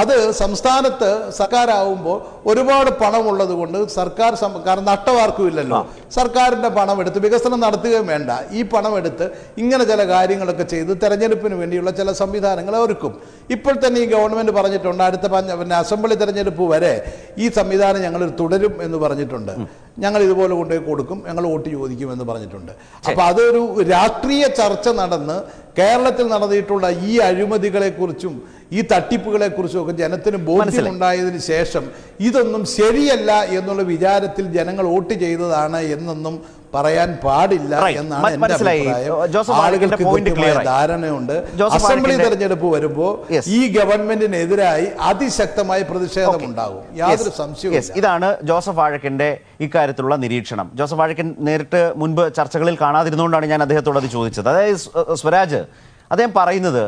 അത് സംസ്ഥാനത്ത് സർക്കാരാവുമ്പോൾ ഒരുപാട് പണമുള്ളത് കൊണ്ട് സർക്കാർ കാരണം നട്ടവാർക്കും ഇല്ലല്ലോ. സർക്കാരിന്റെ പണം എടുത്ത് വികസനം നടത്തുകയും വേണ്ട. ഈ പണം എടുത്ത് ഇങ്ങനെ ചില കാര്യങ്ങളൊക്കെ ചെയ്ത് തെരഞ്ഞെടുപ്പിന് വേണ്ടിയുള്ള ചില സംവിധാനങ്ങൾ ഒരുക്കും. ഇപ്പോൾ തന്നെ ഈ ഗവൺമെന്റ് പറഞ്ഞിട്ടുണ്ട് അടുത്ത പിന്നെ അസംബ്ലി തെരഞ്ഞെടുപ്പ് വരെ ഈ സംവിധാനം ഞങ്ങൾ തുടരും എന്ന് പറഞ്ഞിട്ടുണ്ട്. ഞങ്ങൾ ഇതുപോലെ കൊണ്ടുപോയി കൊടുക്കും ഞങ്ങൾ വോട്ട് ചോദിക്കും എന്ന് പറഞ്ഞിട്ടുണ്ട് അപ്പോൾ അതൊരു രാഷ്ട്രീയ ചർച്ച നടന്ന് കേരളത്തിൽ നടന്നിട്ടുള്ള ഈ അഴിമതികളെക്കുറിച്ചും ഈ തട്ടിപ്പുകളെ ഒക്കെ ജനത്തിന് ബോധ്യമുണ്ടായതിനു ശേഷം ഇതൊന്നും ശരിയല്ല എന്നുള്ള വിചാരത്തിൽ ജനങ്ങൾ വോട്ട് ചെയ്തതാണ് എന്നൊന്നും പറയാൻ പാടില്ല എന്നാണ് എന്റെ അഭിപ്രായം. ആളുകൾക്ക് കൃത്യമായ. ധാരണയുണ്ട്. അസംബ്ലി തെരഞ്ഞെടുപ്പ് വരുമ്പോൾ. ഈ ഗവൺമെന്റിനെതിരായി അതിശക്തമായ പ്രതിഷേധം ഉണ്ടാകും. യാതൊരു. സംശയവും ഇതാണ് ജോസഫ് ആഴക്കന്റെ ഇക്കാര്യത്തിലുള്ള നിരീക്ഷണം. ജോസഫ് ആഴക്കൻ നേരിട്ട് മുൻപ് ചർച്ചകളിൽ കാണാതിരുന്നുകൊണ്ടാണ് ഞാൻ അദ്ദേഹത്തോട് അത് ചോദിച്ചത്. അതായത് സ്വരാജ് അദ്ദേഹം പറയുന്നത്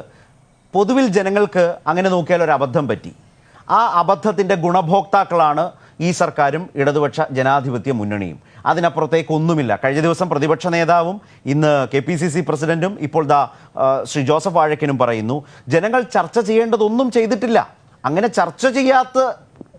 പൊതുവിൽ ജനങ്ങൾക്ക് അങ്ങനെ നോക്കിയാൽ ഒരു അബദ്ധം പറ്റി. ആ അബദ്ധത്തിന്റെ ഗുണഭോക്താക്കളാണ് ഈ സർക്കാരും ഇടതുപക്ഷ ജനാധിപത്യ മുന്നണിയും. അതിനപ്പുറത്തേക്ക് ഒന്നുമില്ല. കഴിഞ്ഞ ദിവസം പ്രതിപക്ഷ നേതാവും ഇന്ന് കെ പി സി സി പ്രസിഡന്റും ഇപ്പോൾ ദാ ശ്രീ ജോസഫ് വാഴക്കനും പറയുന്നു ജനങ്ങൾ ചർച്ച ചെയ്യേണ്ടതൊന്നും ചെയ്തിട്ടില്ല. അങ്ങനെ ചർച്ച ചെയ്യാത്ത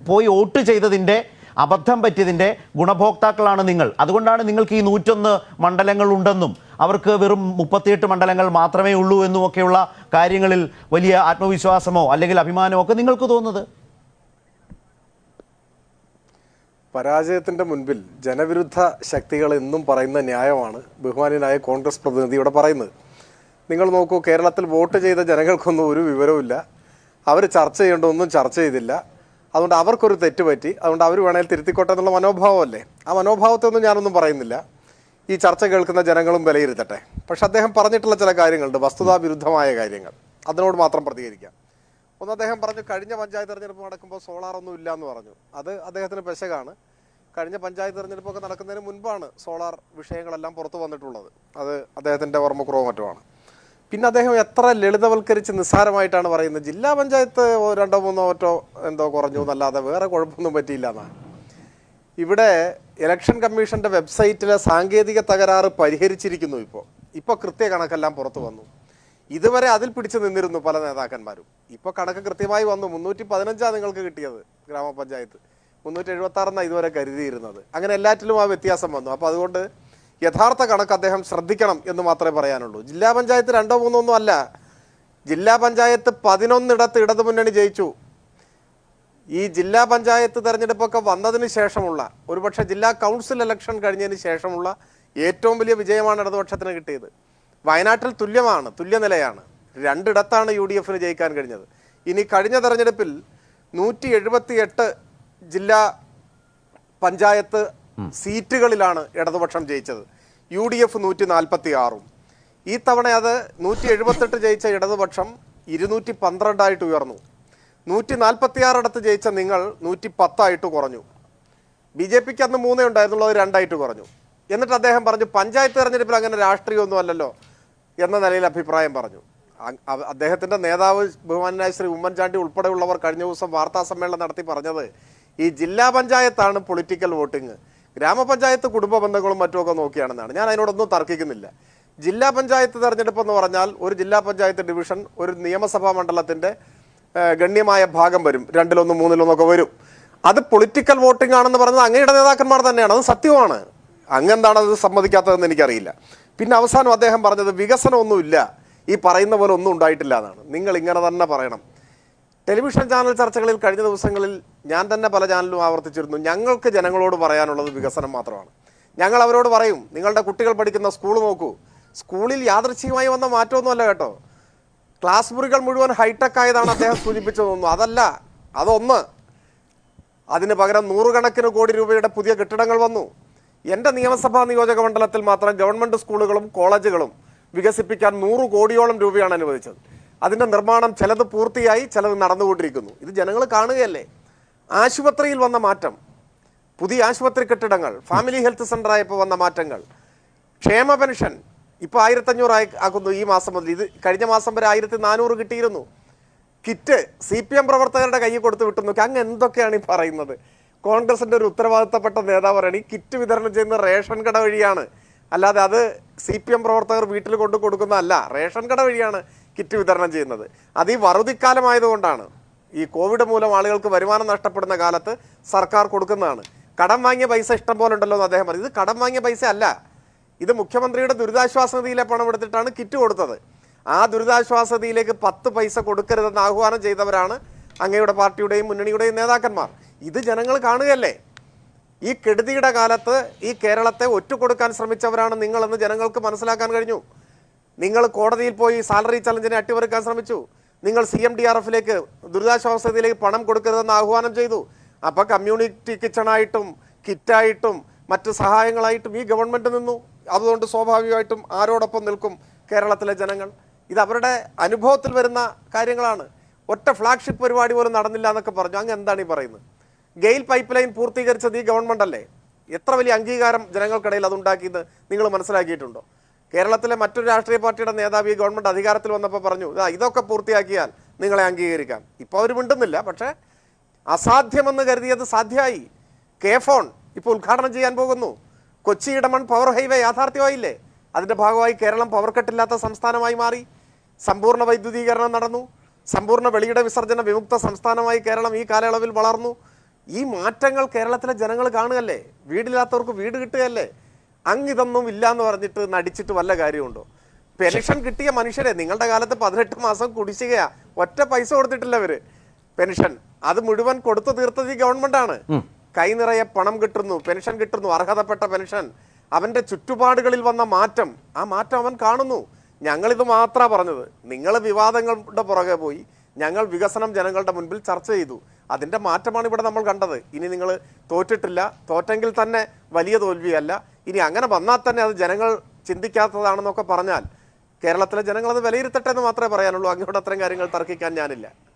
പോയി വോട്ട് ചെയ്തതിന്റെ അബദ്ധം പറ്റിയതിന്റെ ഗുണഭോക്താക്കളാണ് നിങ്ങൾ. അതുകൊണ്ടാണ് നിങ്ങൾക്ക് ഈ നൂറ്റൊന്ന് മണ്ഡലങ്ങൾ ഉണ്ടെന്നും അവർക്ക് വെറും മുപ്പത്തിയെട്ട് മണ്ഡലങ്ങൾ മാത്രമേ ഉള്ളൂ എന്നും ഒക്കെയുള്ള കാര്യങ്ങളിൽ വലിയ ആത്മവിശ്വാസമോ അല്ലെങ്കിൽ അഭിമാനമോ ഒക്കെ നിങ്ങൾക്ക് തോന്നുന്നത്? പരാജയത്തിന്റെ മുൻപിൽ ജനവിരുദ്ധ ശക്തികൾ എന്നും പറയുന്ന ന്യായമാണ് ബഹുമാനായ കോൺഗ്രസ് പ്രതിനിധി ഇവിടെ പറയുന്നത്. നിങ്ങൾ നോക്കൂ കേരളത്തിൽ വോട്ട് ചെയ്ത ജനങ്ങൾക്കൊന്നും ഒരു വിവരവുമില്ല അവർ ചർച്ച ചെയ്യേണ്ട ഒന്നും ചർച്ച ചെയ്തില്ല. അതുകൊണ്ട് അവർക്കൊരു തെറ്റ് പറ്റി അതുകൊണ്ട് അവർ വേണേൽ തിരുത്തിക്കോട്ടെ എന്നുള്ള മനോഭാവമല്ലേ? ആ മനോഭാവത്തെ ഒന്നും ഞാനൊന്നും പറയുന്നില്ല. ഈ ചർച്ച കേൾക്കുന്ന ജനങ്ങളും വിലയിരുത്തട്ടെ. പക്ഷെ അദ്ദേഹം പറഞ്ഞിട്ടുള്ള ചില കാര്യങ്ങളുണ്ട് വസ്തുതാ വിരുദ്ധമായ കാര്യങ്ങൾ. അതിനോട് മാത്രം പ്രതികരിക്കാം. ഒന്ന് അദ്ദേഹം പറഞ്ഞു കഴിഞ്ഞ പഞ്ചായത്ത് തെരഞ്ഞെടുപ്പ് നടക്കുമ്പോൾ സോളാർ ഒന്നും ഇല്ല എന്ന് പറഞ്ഞു. അത് അദ്ദേഹത്തിന് പെശകാണ്. കഴിഞ്ഞ പഞ്ചായത്ത് തെരഞ്ഞെടുപ്പൊക്കെ നടക്കുന്നതിന് മുൻപാണ് സോളാർ വിഷയങ്ങളെല്ലാം പുറത്തു വന്നിട്ടുള്ളത്. അത് അദ്ദേഹത്തിന്റെ ഓർമ്മക്കുറവ് മറ്റുമാണ്. പിന്നെ അദ്ദേഹം എത്ര ലളിതവൽക്കരിച്ച് നിസ്സാരമായിട്ടാണ് പറയുന്നത് ജില്ലാ പഞ്ചായത്ത് രണ്ടോ മൂന്നോ ഒറ്റോ എന്തോ കുറഞ്ഞു എന്നല്ലാതെ വേറെ കുഴപ്പമൊന്നും പറ്റിയില്ല എന്നാണ്. ഇവിടെ ഇലക്ഷൻ കമ്മീഷന്റെ വെബ്സൈറ്റിലെ സാങ്കേതിക തകരാറ് പരിഹരിച്ചിരിക്കുന്നു ഇപ്പോൾ ഇപ്പോൾ കൃത്യ കണക്കെല്ലാം പുറത്തു വന്നു. ഇതുവരെ അതിൽ പിടിച്ചു നിന്നിരുന്നു പല നേതാക്കന്മാരും. ഇപ്പോൾ കണക്ക് കൃത്യമായി വന്നു. മുന്നൂറ്റി പതിനഞ്ചാണ് നിങ്ങൾക്ക് കിട്ടിയത് ഗ്രാമപഞ്ചായത്ത്. മുന്നൂറ്റി എഴുപത്തി ആറെന്നാണ് ഇതുവരെ കരുതിയിരുന്നത്. അങ്ങനെ എല്ലാറ്റിലും ആ വ്യത്യാസം വന്നു. അപ്പോൾ അതുകൊണ്ട് യഥാർത്ഥ കണക്ക് അദ്ദേഹം ശ്രദ്ധിക്കണം എന്ന് മാത്രമേ പറയാനുള്ളൂ. ജില്ലാ പഞ്ചായത്ത് രണ്ടോ മൂന്നോ ഒന്നും അല്ല. ജില്ലാ പഞ്ചായത്ത് പതിനൊന്നിടത്ത് ഇടതുമുന്നണി ജയിച്ചു. ഈ ജില്ലാ പഞ്ചായത്ത് തെരഞ്ഞെടുപ്പൊക്കെ വന്നതിന് ശേഷമുള്ള ഒരുപക്ഷെ ജില്ലാ കൗൺസിൽ ഇലക്ഷൻ കഴിഞ്ഞതിന് ശേഷമുള്ള ഏറ്റവും വലിയ വിജയമാണ് ഇടതുപക്ഷത്തിന് കിട്ടിയത്. വയനാട്ടിൽ തുല്യമാണ് തുല്യനിലയാണ്. രണ്ടിടത്താണ് യു ഡി എഫിന് ജയിക്കാൻ കഴിഞ്ഞത്. ഇനി കഴിഞ്ഞ തെരഞ്ഞെടുപ്പിൽ നൂറ്റി എഴുപത്തി എട്ട് ജില്ലാ പഞ്ചായത്ത് സീറ്റുകളിലാണ് ഇടതുപക്ഷം ജയിച്ചത്. യു ഡി എഫ് നൂറ്റി നാൽപ്പത്തി ആറും ഈ തവണ അത് നൂറ്റി എഴുപത്തെട്ട് ജയിച്ച ഇടതുപക്ഷം ഇരുന്നൂറ്റി പന്ത്രണ്ടായിട്ട് ഉയർന്നു. നൂറ്റി നാൽപ്പത്തി ആറിടത്ത് ജയിച്ച നിങ്ങൾ നൂറ്റി പത്തായിട്ട് കുറഞ്ഞു. ബി ജെ പിക്ക് അന്ന് മൂന്നേ ഉണ്ടായിരുന്നുള്ളൂ രണ്ടായിട്ട് കുറഞ്ഞു. എന്നിട്ട് അദ്ദേഹം പറഞ്ഞു പഞ്ചായത്ത് തെരഞ്ഞെടുപ്പിൽ അങ്ങനെ രാഷ്ട്രീയമൊന്നും അല്ലല്ലോ എന്ന നിലയിൽ അഭിപ്രായം പറഞ്ഞു. അ- അ- അദ്ദേഹത്തിന്റെ നേതാവ് ബഹുമാനായ ശ്രീ ഉമ്മൻചാണ്ടി ഉൾപ്പെടെയുള്ളവർ കഴിഞ്ഞ ദിവസം വാർത്താ സമ്മേളനം നടത്തി പറഞ്ഞത് ഈ ജില്ലാ പഞ്ചായത്താണ് പൊളിറ്റിക്കൽ വോട്ടിംഗ് ഗ്രാമപഞ്ചായത്ത് കുടുംബ ബന്ധങ്ങളും മറ്റുമൊക്കെ നോക്കിയാണെന്നാണ്. ഞാൻ അതിനോടൊന്നും തർക്കിക്കുന്നില്ല. ജില്ലാ പഞ്ചായത്ത് തെരഞ്ഞെടുപ്പ് എന്ന് പറഞ്ഞാൽ ഒരു ജില്ലാ പഞ്ചായത്ത് ഡിവിഷൻ ഒരു നിയമസഭാ മണ്ഡലത്തിന്റെ ഏഹ്, ഗണ്യമായ ഭാഗം വരും. രണ്ടിലൊന്നും മൂന്നിലൊന്നൊക്കെ വരും. അത് പൊളിറ്റിക്കൽ വോട്ടിംഗ് ആണെന്ന് പറഞ്ഞത് അങ്ങയുടെ നേതാക്കന്മാർ തന്നെയാണ്. അത് സത്യമാണ്. അങ്ങെന്താണ് അത് സമ്മതിക്കാത്തതെന്ന് എനിക്കറിയില്ല. പിന്നെ അവസാനം അദ്ദേഹം പറഞ്ഞത് വികസനമൊന്നുമില്ല. ഈ പറയുന്ന പോലെ ഒന്നും ഉണ്ടായിട്ടില്ല എന്നാണ്. നിങ്ങൾ ഇങ്ങനെ തന്നെ പറയണം. ടെലിവിഷൻ ചാനൽ ചർച്ചകളിൽ കഴിഞ്ഞ ദിവസങ്ങളിൽ ഞാൻ തന്നെ പല ചാനലിലും ആവർത്തിച്ചിരുന്നു. ഞങ്ങൾക്ക് ജനങ്ങളോട് പറയാനുള്ളത് വികസനം മാത്രമാണ്. ഞങ്ങൾ അവരോട് പറയും നിങ്ങളുടെ കുട്ടികൾ പഠിക്കുന്ന സ്കൂൾ നോക്കൂ. സ്കൂളിൽ യാദൃച്ഛികമായി വന്ന മാറ്റമൊന്നുമല്ല കേട്ടോ. ക്ലാസ് മുറികൾ മുഴുവൻ ഹൈടെക് ആയതാണ് അദ്ദേഹം സൂചിപ്പിച്ചതൊന്നും അതല്ല അതൊന്ന്. അതിന് പകരം നൂറുകണക്കിന് കോടി രൂപയുടെ പുതിയ കെട്ടിടങ്ങൾ വന്നു. എന്റെ നിയമസഭാ നിയോജക മണ്ഡലത്തിൽ മാത്രം ഗവൺമെന്റ് സ്കൂളുകളും കോളേജുകളും വികസിപ്പിക്കാൻ നൂറ് കോടിയോളം രൂപയാണ് അനുവദിച്ചത്. അതിന്റെ നിർമ്മാണം ചിലത് പൂർത്തിയായി ചിലത് നടന്നുകൊണ്ടിരിക്കുന്നു. ഇത് ജനങ്ങൾ കാണുകയല്ലേ? ആശുപത്രിയിൽ വന്ന മാറ്റം. പുതിയ ആശുപത്രി കെട്ടിടങ്ങൾ ഫാമിലി ഹെൽത്ത് സെന്ററായപ്പോൾ വന്ന മാറ്റങ്ങൾ. ക്ഷേമ പെൻഷൻ ഇപ്പോൾ ആയിരത്തഞ്ഞൂറായി ആക്കുന്നു ഈ മാസം മുതൽ. ഇത് കഴിഞ്ഞ മാസം വരെ ആയിരത്തി നാനൂറ് കിട്ടിയിരുന്നു. കിറ്റ് സി പി എം പ്രവർത്തകരുടെ കയ്യിൽ കൊടുത്ത് വിട്ടുന്നു അങ്ങ് എന്തൊക്കെയാണ് ഈ പറയുന്നത്? കോൺഗ്രസിന്റെ ഒരു ഉത്തരവാദിത്തപ്പെട്ട നേതാവ് പറയണം ഈ കിറ്റ് വിതരണം ചെയ്യുന്ന റേഷൻ കട വഴിയാണ്. അല്ലാതെ അത് സി പി എം പ്രവർത്തകർ വീട്ടിൽ കൊണ്ടു കൊടുക്കുന്നതല്ല. റേഷൻ കട വഴിയാണ് കിറ്റ് വിതരണം ചെയ്യുന്നത്. അത് ഈ വറുതിക്കാലമായതുകൊണ്ടാണ്. ഈ കോവിഡ് മൂലം ആളുകൾക്ക് വരുമാനം നഷ്ടപ്പെടുന്ന കാലത്ത് സർക്കാർ കൊടുക്കുന്നതാണ്. കടം വാങ്ങിയ പൈസ ഇഷ്ടം പോലെ ഉണ്ടല്ലോ എന്ന് അദ്ദേഹം പറഞ്ഞു. ഇത് കടം വാങ്ങിയ പൈസ അല്ല. ഇത് മുഖ്യമന്ത്രിയുടെ ദുരിതാശ്വാസ നിധിയിലെ പണം എടുത്തിട്ടാണ് കിറ്റ് കൊടുത്തത്. ആ ദുരിതാശ്വാസ നിധിയിലേക്ക് പത്ത് പൈസ കൊടുക്കരുതെന്ന് ആഹ്വാനം ചെയ്തവരാണ് അങ്ങയുടെ പാർട്ടിയുടെയും മുന്നണിയുടെയും നേതാക്കന്മാർ. ഇത് ജനങ്ങൾ കാണുകയല്ലേ? ഈ കെടുതിയുടെ കാലത്ത് ഈ കേരളത്തെ ഒറ്റുകൊടുക്കാൻ ശ്രമിച്ചവരാണ് നിങ്ങളെന്ന് ജനങ്ങൾക്ക് മനസ്സിലാക്കാൻ കഴിഞ്ഞു. നിങ്ങൾ കോടതിയിൽ പോയി സാലറി ചലഞ്ചിനെ അട്ടിമറിക്കാൻ ശ്രമിച്ചു. നിങ്ങൾ സി എം ഡി ആർ എഫിലേക്ക് ദുരിതാശ്വാസ നിധിയിലേക്ക് പണം കൊടുക്കരുതെന്ന് ആഹ്വാനം ചെയ്തു. അപ്പോൾ കമ്മ്യൂണിറ്റി കിച്ചണായിട്ടും കിറ്റായിട്ടും മറ്റ് സഹായങ്ങളായിട്ടും ഈ ഗവൺമെന്റ് നിന്നു. അതുകൊണ്ട് സ്വാഭാവികമായിട്ടും ആരോടൊപ്പം നിൽക്കും കേരളത്തിലെ ജനങ്ങൾ. ഇത് അവരുടെ അനുഭവത്തിൽ വരുന്ന കാര്യങ്ങളാണ്. ഒറ്റ ഫ്ലാഗ്ഷിപ്പ് പരിപാടി പോലും നടന്നില്ല എന്നൊക്കെ പറഞ്ഞു. അങ്ങ് എന്താണ് ഈ പറയുന്നത്? ഗെയിൽ പൈപ്പ് ലൈൻ പൂർത്തീകരിച്ചത് ഈ ഗവൺമെന്റ് അല്ലേ? എത്ര വലിയ അംഗീകാരം ജനങ്ങൾക്കിടയിൽ അതുണ്ടാക്കിയെന്ന് നിങ്ങൾ മനസ്സിലാക്കിയിട്ടുണ്ടോ? കേരളത്തിലെ മറ്റൊരു രാഷ്ട്രീയ പാർട്ടിയുടെ നേതാവ് ഈ ഗവൺമെന്റ് അധികാരത്തിൽ വന്നപ്പോൾ പറഞ്ഞു ഇതാ ഇതൊക്കെ പൂർത്തിയാക്കിയാൽ നിങ്ങളെ അംഗീകരിക്കാം. ഇപ്പോൾ അവർ മിണ്ടുന്നില്ല. പക്ഷേ അസാധ്യമെന്ന് കരുതിയത് സാധ്യമായി. കെ ഫോൺ ഇപ്പോൾ ഉദ്ഘാടനം ചെയ്യാൻ പോകുന്നു. കൊച്ചി ഇടമൺ പവർ ഹൈവേ യാഥാർത്ഥ്യമായില്ലേ? അതിന്റെ ഭാഗമായി കേരളം പവർ കട്ടില്ലാത്ത സംസ്ഥാനമായി മാറി. സമ്പൂർണ വൈദ്യുതീകരണം നടന്നു. സമ്പൂർണ വെളിയുടെ വിസർജന വിമുക്ത സംസ്ഥാനമായി കേരളം ഈ കാലയളവിൽ വളർന്നു. ഈ മാറ്റങ്ങൾ കേരളത്തിലെ ജനങ്ങൾ കാണുകയല്ലേ? വീടില്ലാത്തവർക്ക് വീട് കിട്ടുകയല്ലേ? അങ്ങിതൊന്നും ഇല്ല എന്ന് പറഞ്ഞിട്ട് നടിച്ചിട്ട് വല്ല കാര്യമുണ്ടോ? പെൻഷൻ കിട്ടിയ മനുഷ്യരെ നിങ്ങളുടെ കാലത്ത് പതിനെട്ട് മാസം കുടിശ്ശികയാ. ഒറ്റ പൈസ കൊടുത്തിട്ടില്ല അവർ പെൻഷൻ. അത് മുഴുവൻ കൊടുത്തു തീർത്തത് ഈ ഗവൺമെന്റ് ആണ് കൈ നിറയെ പണം കിട്ടുന്നു പെൻഷൻ കിട്ടുന്നു അർഹതപ്പെട്ട പെൻഷൻ. അവന്റെ ചുറ്റുപാടുകളിൽ വന്ന മാറ്റം ആ മാറ്റം അവൻ കാണുന്നു. ഞങ്ങളിത് മാത്രമാണ് പറഞ്ഞത്. നിങ്ങൾ വിവാദങ്ങളുടെ പുറകെ പോയി ഞങ്ങൾ വികസനം ജനങ്ങളുടെ മുൻപിൽ ചർച്ച ചെയ്തു. അതിന്റെ മാറ്റമാണ് ഇവിടെ നമ്മൾ കണ്ടത്. ഇനി നിങ്ങൾ തോറ്റിട്ടില്ല. തോറ്റെങ്കിൽ തന്നെ വലിയ തോൽവിയല്ല. ഇനി അങ്ങനെ വന്നാൽ തന്നെ അത് ജനങ്ങൾ ചിന്തിക്കാത്തതാണെന്നൊക്കെ പറഞ്ഞാൽ കേരളത്തിലെ ജനങ്ങൾ അത് വിലയിരുത്തട്ടെ എന്ന് മാത്രമേ പറയാനുള്ളൂ. അങ്ങോട്ട് അത്തരം കാര്യങ്ങൾ തർക്കിക്കാൻ ഞാനില്ല.